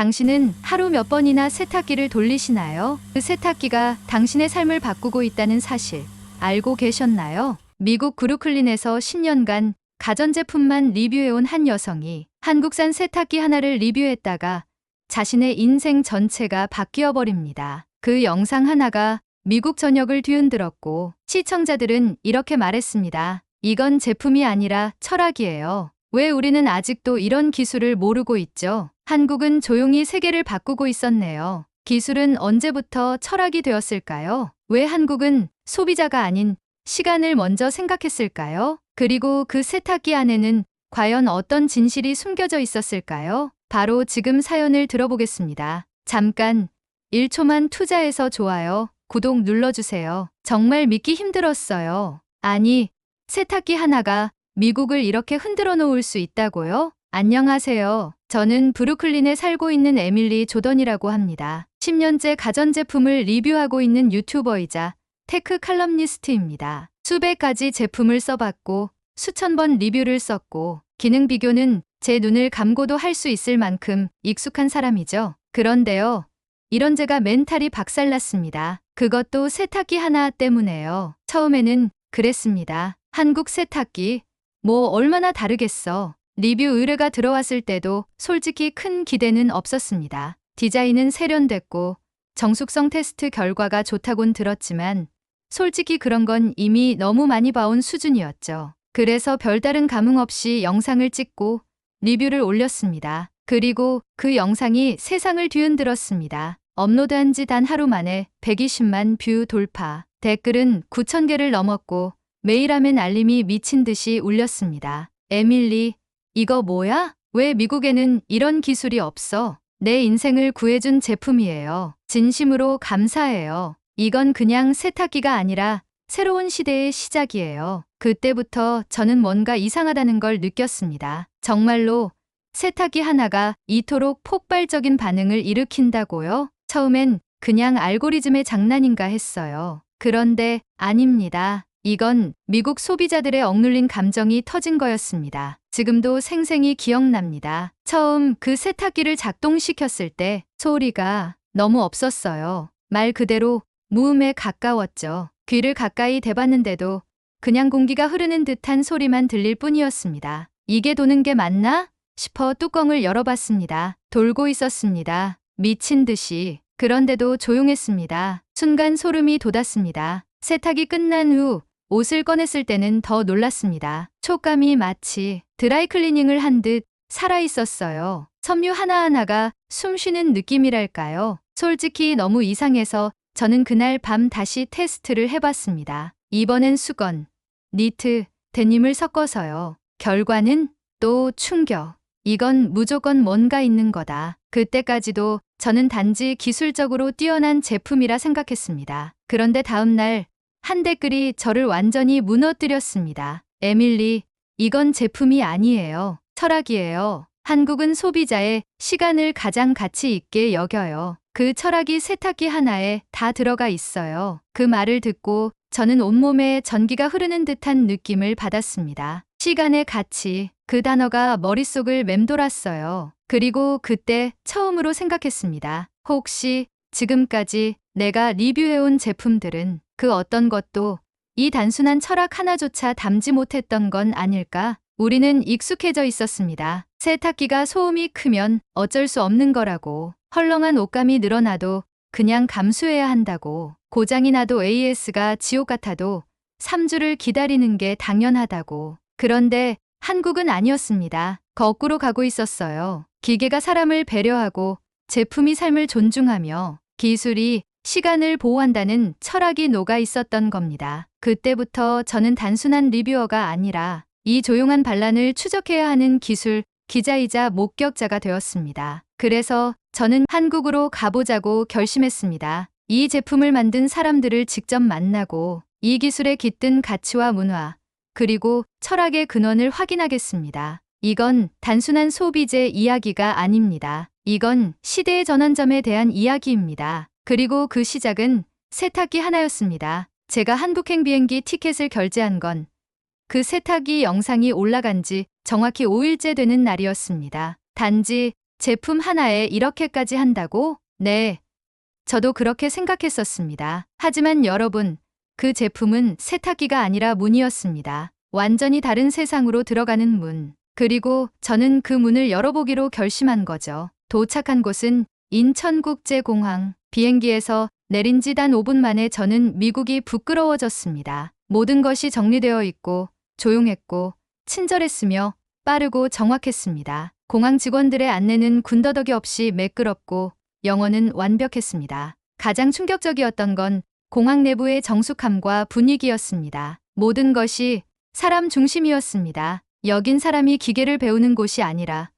당신은 하루 몇 번이나 세탁기를 돌리시나요? 그 세탁기가 당신의 삶을 바꾸고 있다는 사실 알고 계셨나요? 미국 브루클린에서 10년간 가전제품만 리뷰해온 한 여성이 한국산 세탁기 하나를 리뷰했다가 자신의 인생 전체가 바뀌어 버립니다. 그 영상 하나가 미국 전역을 뒤흔들었고 시청자들은 이렇게 말했습니다. 이건 제품이 아니라 철학이에요. 왜 우리는 아직도 이런 기술을 모르고 있죠? 한국은 조용히 세계를 바꾸고 있었네요. 기술은 언제부터 철학이 되었을까요? 왜 한국은 소비자가 아닌 시간을 먼저 생각했을까요? 그리고 그 세탁기 안에는 과연 어떤 진실이 숨겨져 있었을까요? 바로 지금 사연을 들어보겠습니다. 잠깐 1초만 투자해서 좋아요, 구독 눌러주세요. 정말 믿기 힘들었어요. 아니, 세탁기 하나가 미국을 이렇게 흔들어 놓을 수 있다고요? 안녕하세요. 저는 브루클린에 살고 있는 에밀리 조던이라고 합니다. 10년째 가전제품을 리뷰하고 있는 유튜버이자 테크 칼럼니스트입니다. 수백 가지 제품을 써봤고 수천 번 리뷰를 썼고 기능 비교는 제 눈을 감고도 할 수 있을 만큼 익숙한 사람이죠. 그런데요. 이런 제가 멘탈이 박살났습니다. 그것도 세탁기 하나 때문에요. 처음에는 그랬습니다. 한국 세탁기. 뭐 얼마나 다르겠어. 리뷰 의뢰가 들어왔을 때도 솔직히 큰 기대는 없었습니다. 디자인은 세련됐고 정숙성 테스트 결과가 좋다곤 들었지만 솔직히 그런 건 이미 너무 많이 봐온 수준이었죠. 그래서 별다른 감흥 없이 영상을 찍고 리뷰를 올렸습니다. 그리고 그 영상이 세상을 뒤흔들었습니다. 업로드한 지 단 하루 만에 120만 뷰 돌파. 댓글은 9천 개를 넘었고 하면 알림이 미친 듯이 울렸습니다. 에밀리, 이거 뭐야? 왜 미국에는 이런 기술이 없어? 내 인생을 구해준 제품이에요. 진심으로 감사해요. 이건 그냥 세탁기가 아니라 새로운 시대의 시작이에요. 그때부터 저는 뭔가 이상하다는 걸 느꼈습니다. 정말로 세탁기 하나가 이토록 폭발적인 반응을 일으킨다고요? 처음엔 그냥 알고리즘의 장난인가 했어요. 그런데 아닙니다. 이건 미국 소비자들의 억눌린 감정이 터진 거였습니다. 지금도 생생히 기억납니다. 처음 그 세탁기를 작동시켰을 때 소리가 너무 없었어요. 말 그대로 무음에 가까웠죠. 귀를 가까이 대봤는데도 그냥 공기가 흐르는 듯한 소리만 들릴 뿐이었습니다. 이게 도는 게 맞나? 싶어 뚜껑을 열어봤습니다. 돌고 있었습니다. 미친 듯이. 그런데도 조용했습니다. 순간 소름이 돋았습니다. 세탁이 끝난 후 옷을 꺼냈을 때는 더 놀랐습니다. 촉감이 마치 드라이 클리닝을 한 듯 살아 있었어요. 섬유 하나하나가 숨 쉬는 느낌이랄까요. 솔직히 너무 이상해서 저는 그날 밤 다시 테스트를 해봤습니다. 이번엔 수건, 니트, 데님을 섞어서요. 결과는 또 충격. 이건 무조건 뭔가 있는 거다. 그때까지도 저는 단지 기술적으로 뛰어난 제품이라 생각했습니다. 그런데 다음날 한 댓글이 저를 완전히 무너뜨렸습니다. 에밀리, 이건 제품이 아니에요. 철학이에요. 한국은 소비자의 시간을 가장 가치 있게 여겨요. 그 철학이 세탁기 하나에 다 들어가 있어요. 그 말을 듣고 저는 온몸에 전기가 흐르는 듯한 느낌을 받았습니다. 시간의 가치, 그 단어가 머릿속을 맴돌았어요. 그리고 그때 처음으로 생각했습니다. 혹시 지금까지 내가 리뷰해온 제품들은 그 어떤 것도 이 단순한 철학 하나조차 담지 못했던 건 아닐까? 우리는 익숙해져 있었습니다. 세탁기가 소음이 크면 어쩔 수 없는 거라고. 헐렁한 옷감이 늘어나도 그냥 감수해야 한다고. 고장이 나도 AS가 지옥 같아도 3주를 기다리는 게 당연하다고. 그런데 한국은 아니었습니다. 거꾸로 가고 있었어요. 기계가 사람을 배려하고 제품이 삶을 존중하며 기술이 시간을 보호한다는 철학이 녹아 있었던 겁니다. 그때부터 저는 단순한 리뷰어가 아니라 이 조용한 반란을 추적해야 하는 기술 기자이자 목격자가 되었습니다. 그래서 저는 한국으로 가보자고 결심했습니다. 이 제품을 만든 사람들을 직접 만나고 이 기술에 깃든 가치와 문화, 그리고 철학의 근원을 확인하겠습니다. 이건 단순한 소비재 이야기가 아닙니다. 이건 시대의 전환점에 대한 이야기입니다. 그리고 그 시작은 세탁기 하나였습니다. 제가 한국행 비행기 티켓을 결제한 건 그 세탁기 영상이 올라간 지 정확히 5일째 되는 날이었습니다. 단지 제품 하나에 이렇게까지 한다고? 네. 저도 그렇게 생각했었습니다. 하지만 여러분, 그 제품은 세탁기가 아니라 문이었습니다. 완전히 다른 세상으로 들어가는 문. 그리고 저는 그 문을 열어보기로 결심한 거죠. 도착한 곳은 인천국제공항. 비행기에서 내린 지 단 5분 만에 저는 미국이 부끄러워졌습니다. 모든 것이 정리되어 있고 조용했고 친절했으며 빠르고 정확했습니다. 공항 직원들의 안내는 군더더기 없이 매끄럽고 영어는 완벽했습니다. 가장 충격적이었던 건 공항 내부의 정숙함과 분위기였습니다. 모든 것이 사람 중심이었습니다. 여긴 사람이 기계를 배우는 곳이 아니라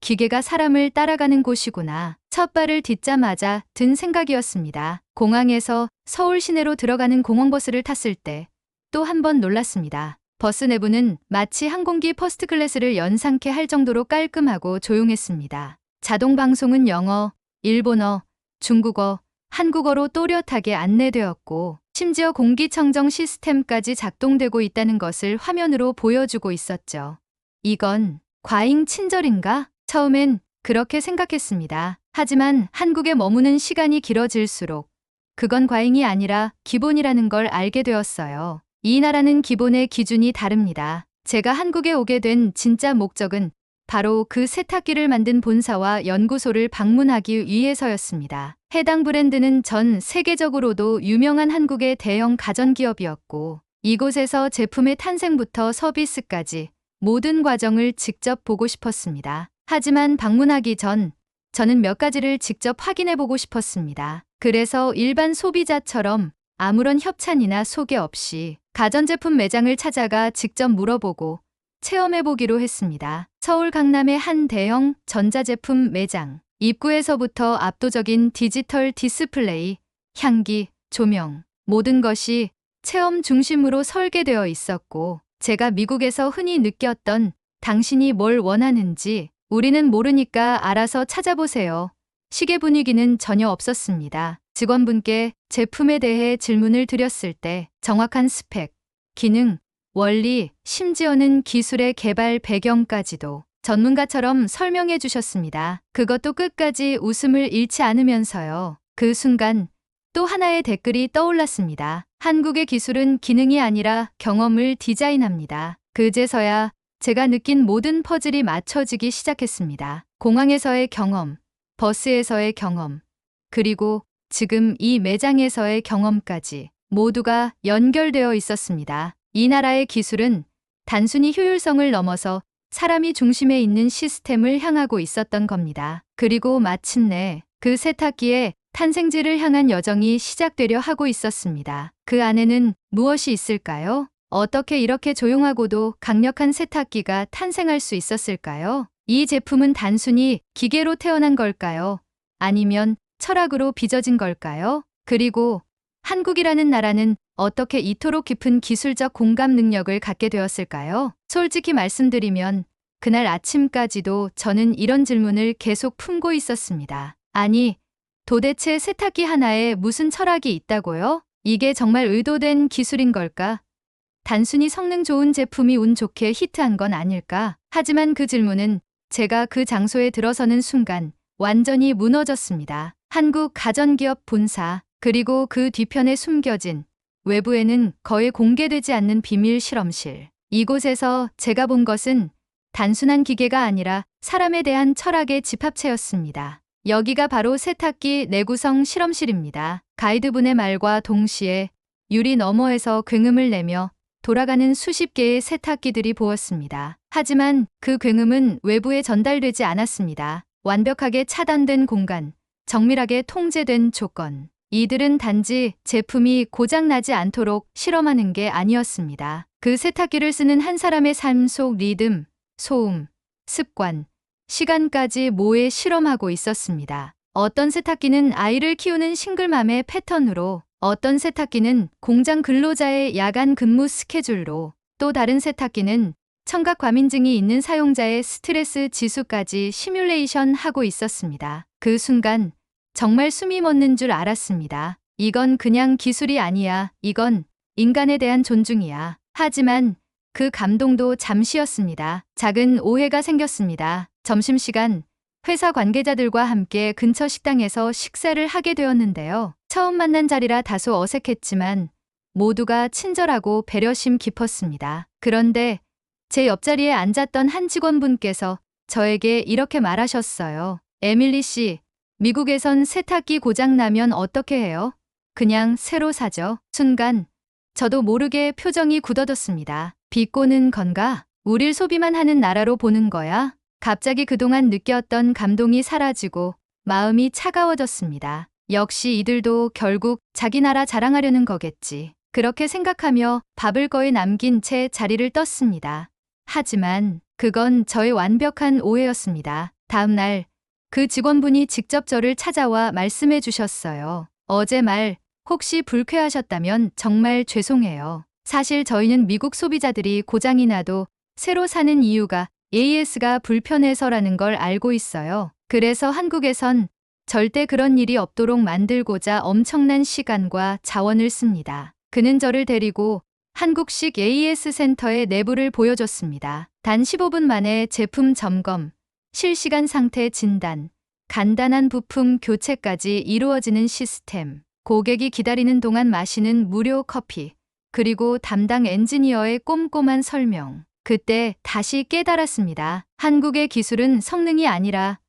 기계가 사람을 따라가는 곳이구나. 첫 발을 딛자마자 든 생각이었습니다. 공항에서 서울 시내로 들어가는 공항버스를 탔을 때 또 한 번 놀랐습니다. 버스 내부는 마치 항공기 퍼스트 클래스를 연상케 할 정도로 깔끔하고 조용했습니다. 자동 방송은 영어, 일본어, 중국어, 한국어로 또렷하게 안내되었고 심지어 공기청정 시스템까지 작동되고 있다는 것을 화면으로 보여주고 있었죠. 이건 과잉 친절인가? 처음엔 그렇게 생각했습니다. 하지만 한국에 머무는 시간이 길어질수록 그건 과잉이 아니라 기본이라는 걸 알게 되었어요. 이 나라는 기본의 기준이 다릅니다. 제가 한국에 오게 된 진짜 목적은 바로 그 세탁기를 만든 본사와 연구소를 방문하기 위해서였습니다. 해당 브랜드는 전 세계적으로도 유명한 한국의 대형 가전기업이었고 이곳에서 제품의 탄생부터 서비스까지 모든 과정을 직접 보고 싶었습니다. 하지만 방문하기 전 저는 몇 가지를 직접 확인해 보고 싶었습니다. 그래서 일반 소비자처럼 아무런 협찬이나 소개 없이 가전제품 매장을 찾아가 직접 물어보고 체험해 보기로 했습니다. 서울 강남의 한 대형 전자제품 매장. 입구에서부터 압도적인 디지털 디스플레이, 향기, 조명, 모든 것이 체험 중심으로 설계되어 있었고, 제가 미국에서 흔히 느꼈던 당신이 뭘 원하는지 우리는 모르니까 알아서 찾아보세요. 시계 분위기는 전혀 없었습니다. 직원분께 제품에 대해 질문을 드렸을 때 정확한 스펙, 기능, 원리, 심지어는 기술의 개발 배경까지도 전문가처럼 설명해 주셨습니다. 그것도 끝까지 웃음을 잃지 않으면서요. 그 순간 또 하나의 댓글이 떠올랐습니다. 한국의 기술은 기능이 아니라 경험을 디자인합니다. 그제서야 제가 느낀 모든 퍼즐이 맞춰지기 시작했습니다. 공항에서의 경험, 버스에서의 경험, 그리고 지금 이 매장에서의 경험까지 모두가 연결되어 있었습니다. 이 나라의 기술은 단순히 효율성을 넘어서 사람이 중심에 있는 시스템을 향하고 있었던 겁니다. 그리고 마침내 그 세탁기의 탄생지를 향한 여정이 시작되려 하고 있었습니다. 그 안에는 무엇이 있을까요? 어떻게 이렇게 조용하고도 강력한 세탁기가 탄생할 수 있었을까요? 이 제품은 단순히 기계로 태어난 걸까요? 아니면 철학으로 빚어진 걸까요? 그리고 한국이라는 나라는 어떻게 이토록 깊은 기술적 공감 능력을 갖게 되었을까요? 솔직히 말씀드리면 그날 아침까지도 저는 이런 질문을 계속 품고 있었습니다. 아니, 도대체 세탁기 하나에 무슨 철학이 있다고요? 이게 정말 의도된 기술인 걸까? 단순히 성능 좋은 제품이 운 좋게 히트한 건 아닐까? 하지만 그 질문은 제가 그 장소에 들어서는 순간 완전히 무너졌습니다. 한국 가전기업 본사, 그리고 그 뒤편에 숨겨진 외부에는 거의 공개되지 않는 비밀 실험실. 이곳에서 제가 본 것은 단순한 기계가 아니라 사람에 대한 철학의 집합체였습니다. 여기가 바로 세탁기 내구성 실험실입니다. 가이드분의 말과 동시에 유리 너머에서 굉음을 내며 돌아가는 수십 개의 세탁기들이 보였습니다. 하지만 그 굉음은 외부에 전달되지 않았습니다. 완벽하게 차단된 공간, 정밀하게 통제된 조건. 이들은 단지 제품이 고장나지 않도록 실험하는 게 아니었습니다. 그 세탁기를 쓰는 한 사람의 삶 속 리듬, 소음, 습관, 시간까지 모에 실험하고 있었습니다. 어떤 세탁기는 아이를 키우는 싱글맘의 패턴으로, 어떤 세탁기는 공장 근로자의 야간 근무 스케줄로, 또 다른 세탁기는 청각 과민증이 있는 사용자의 스트레스 지수까지 시뮬레이션 하고 있었습니다. 그 순간 정말 숨이 멎는 줄 알았습니다. 이건 그냥 기술이 아니야. 이건 인간에 대한 존중이야. 하지만 그 감동도 잠시였습니다. 작은 오해가 생겼습니다. 점심시간 회사 관계자들과 함께 근처 식당에서 식사를 하게 되었는데요. 처음 만난 자리라 다소 어색했지만 모두가 친절하고 배려심 깊었습니다. 그런데 제 옆자리에 앉았던 한 직원분께서 저에게 이렇게 말하셨어요. 에밀리 씨, 미국에선 세탁기 고장나면 어떻게 해요? 그냥 새로 사죠. 순간 저도 모르게 표정이 굳어졌습니다. 비꼬는 건가? 우릴 소비만 하는 나라로 보는 거야? 갑자기 그동안 느꼈던 감동이 사라지고 마음이 차가워졌습니다. 역시 이들도 결국 자기 나라 자랑하려는 거겠지. 그렇게 생각하며 밥을 거의 남긴 채 자리를 떴습니다. 하지만 그건 저의 완벽한 오해였습니다. 다음 날 그 직원분이 직접 저를 찾아와 말씀해 주셨어요. 어제 말 혹시 불쾌하셨다면 정말 죄송해요. 사실 저희는 미국 소비자들이 고장이 나도 새로 사는 이유가 AS가 불편해서라는 걸 알고 있어요. 그래서 한국에선 절대 그런 일이 없도록 만들고자 엄청난 시간과 자원을 씁니다. 그는 저를 데리고 한국식 AS 센터의 내부를 보여줬습니다. 단 15분 만에 제품 점검, 실시간 상태 진단, 간단한 부품 교체까지 이루어지는 시스템. 고객이 기다리는 동안 마시는 무료 커피, 그리고 담당 엔지니어의 꼼꼼한 설명. 그때 다시 깨달았습니다. 한국의 기술은 성능이 아니라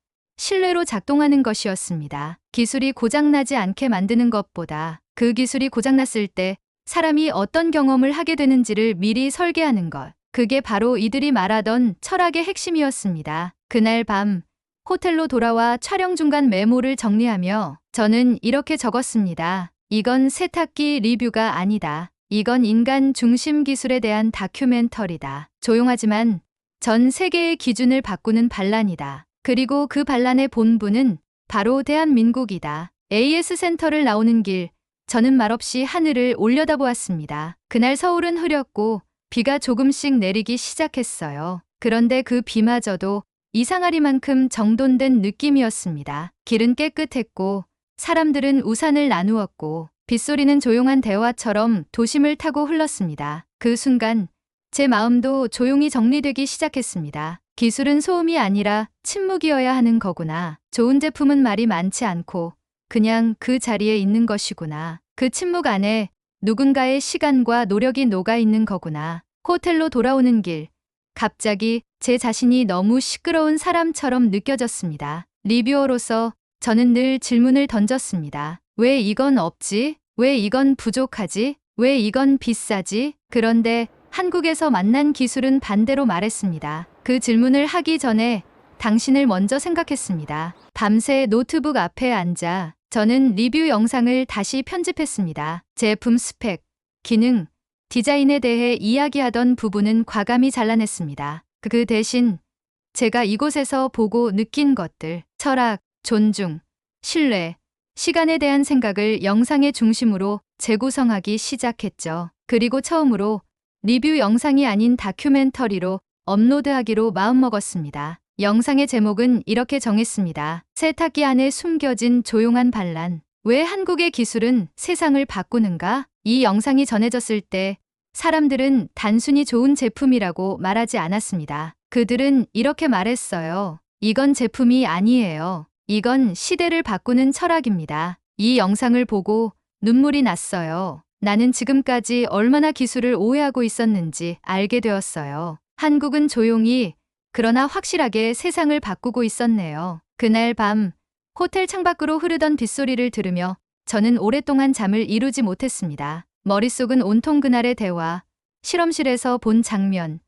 신뢰로 작동하는 것이었습니다. 기술이 고장나지 않게 만드는 것보다 그 기술이 고장났을 때 사람이 어떤 경험을 하게 되는지를 미리 설계하는 것. 그게 바로 이들이 말하던 철학의 핵심이었습니다. 그날 밤 호텔로 돌아와 촬영 중간 메모를 정리하며 저는 이렇게 적었습니다. 이건 세탁기 리뷰가 아니다. 이건 인간 중심 기술에 대한 다큐멘터리다. 조용하지만 전 세계의 기준을 바꾸는 반란이다. 그리고 그 반란의 본부는 바로 대한민국이다. AS 센터를 나오는 길, 저는 말없이 하늘을 올려다보았습니다. 그날 서울은 흐렸고 비가 조금씩 내리기 시작했어요. 그런데 그 비마저도 이상하리만큼 정돈된 느낌이었습니다. 길은 깨끗했고 사람들은 우산을 나누었고 빗소리는 조용한 대화처럼 도심을 타고 흘렀습니다. 그 순간 제 마음도 조용히 정리되기 시작했습니다. 기술은 소음이 아니라 침묵이어야 하는 거구나. 좋은 제품은 말이 많지 않고 그냥 그 자리에 있는 것이구나. 그 침묵 안에 누군가의 시간과 노력이 녹아 있는 거구나. 호텔로 돌아오는 길. 갑자기 제 자신이 너무 시끄러운 사람처럼 느껴졌습니다. 리뷰어로서 저는 늘 질문을 던졌습니다. 왜 이건 없지? 왜 이건 부족하지? 왜 이건 비싸지? 그런데 한국에서 만난 기술은 반대로 말했습니다. 그 질문을 하기 전에 당신을 먼저 생각했습니다. 밤새 노트북 앞에 앉아 저는 리뷰 영상을 다시 편집했습니다. 제품 스펙, 기능, 디자인에 대해 이야기하던 부분은 과감히 잘라냈습니다. 그 대신 제가 이곳에서 보고 느낀 것들, 철학, 존중, 신뢰, 시간에 대한 생각을 영상의 중심으로 재구성하기 시작했죠. 그리고 처음으로 리뷰 영상이 아닌 다큐멘터리로 업로드하기로 마음먹었습니다. 영상의 제목은 이렇게 정했습니다. 세탁기 안에 숨겨진 조용한 반란. 왜 한국의 기술은 세상을 바꾸는가? 이 영상이 전해졌을 때 사람들은 단순히 좋은 제품이라고 말하지 않았습니다. 그들은 이렇게 말했어요. 이건 제품이 아니에요. 이건 시대를 바꾸는 철학입니다. 이 영상을 보고 눈물이 났어요. 나는 지금까지 얼마나 기술을 오해하고 있었는지 알게 되었어요. 한국은 조용히 그러나 확실하게 세상을 바꾸고 있었네요. 그날 밤 호텔 창밖으로 흐르던 빗소리를 들으며 저는 오랫동안 잠을 이루지 못했습니다. 머릿속은 온통 그날의 대화, 실험실에서 본 장면,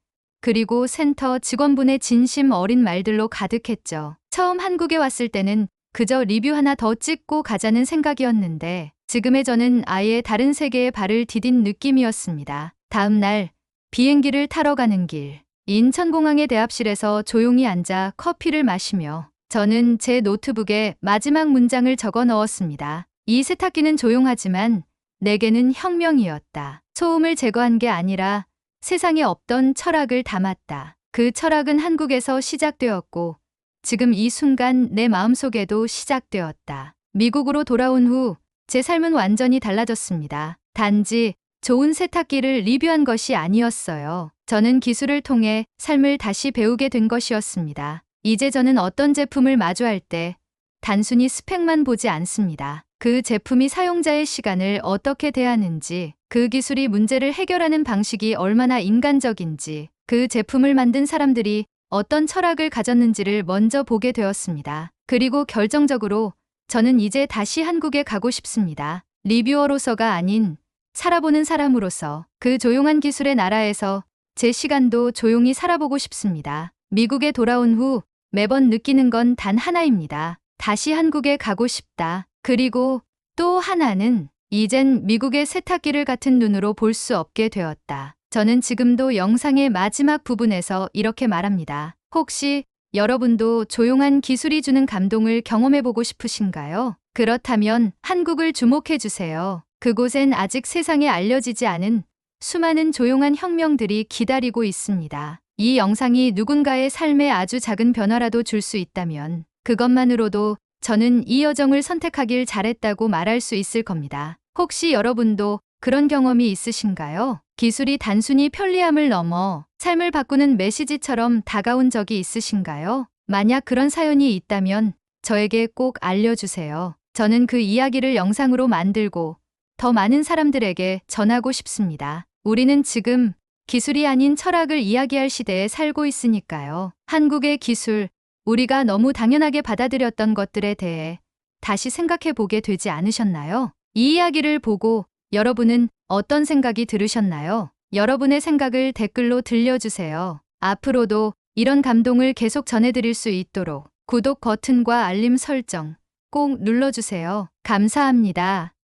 그리고 센터 직원분의 진심 어린 말들로 가득했죠. 처음 한국에 왔을 때는 그저 리뷰 하나 더 찍고 가자는 생각이었는데 지금의 저는 아예 다른 세계에 발을 디딘 느낌이었습니다. 다음 날 비행기를 타러 가는 길 인천공항의 대합실에서 조용히 앉아 커피를 마시며 저는 제 노트북에 마지막 문장을 적어 넣었습니다. 이 세탁기는 조용하지만 내게는 혁명이었다. 소음을 제거한 게 아니라 세상에 없던 철학을 담았다. 그 철학은 한국에서 시작되었고 지금 이 순간 내 마음속에도 시작되었다. 미국으로 돌아온 후 제 삶은 완전히 달라졌습니다. 단지 좋은 세탁기를 리뷰한 것이 아니었어요. 저는 기술을 통해 삶을 다시 배우게 된 것이었습니다. 이제 저는 어떤 제품을 마주할 때 단순히 스펙만 보지 않습니다. 그 제품이 사용자의 시간을 어떻게 대하는지, 그 기술이 문제를 해결하는 방식이 얼마나 인간적인지, 그 제품을 만든 사람들이 어떤 철학을 가졌는지를 먼저 보게 되었습니다. 그리고 결정적으로 저는 이제 다시 한국에 가고 싶습니다. 리뷰어로서가 아닌 살아보는 사람으로서 그 조용한 기술의 나라에서 제 시간도 조용히 살아보고 싶습니다. 미국에 돌아온 후 매번 느끼는 건 단 하나입니다. 다시 한국에 가고 싶다. 그리고 또 하나는 이젠 미국의 세탁기를 같은 눈으로 볼 수 없게 되었다. 저는 지금도 영상의 마지막 부분에서 이렇게 말합니다. 혹시 여러분도 조용한 기술이 주는 감동을 경험해보고 싶으신가요? 그렇다면 한국을 주목해주세요. 그곳엔 아직 세상에 알려지지 않은 수많은 조용한 혁명들이 기다리고 있습니다. 이 영상이 누군가의 삶에 아주 작은 변화라도 줄 수 있다면 그것만으로도 저는 이 여정을 선택하길 잘했다고 말할 수 있을 겁니다. 혹시 여러분도 그런 경험이 있으신가요? 기술이 단순히 편리함을 넘어 삶을 바꾸는 메시지처럼 다가온 적이 있으신가요? 만약 그런 사연이 있다면 저에게 꼭 알려주세요. 저는 그 이야기를 영상으로 만들고 더 많은 사람들에게 전하고 싶습니다. 우리는 지금 기술이 아닌 철학을 이야기할 시대에 살고 있으니까요. 한국의 기술, 우리가 너무 당연하게 받아들였던 것들에 대해 다시 생각해 보게 되지 않으셨나요? 이 이야기를 보고 여러분은 어떤 생각이 들으셨나요? 여러분의 생각을 댓글로 들려주세요. 앞으로도 이런 감동을 계속 전해드릴 수 있도록 구독 버튼과 알림 설정 꼭 눌러주세요. 감사합니다.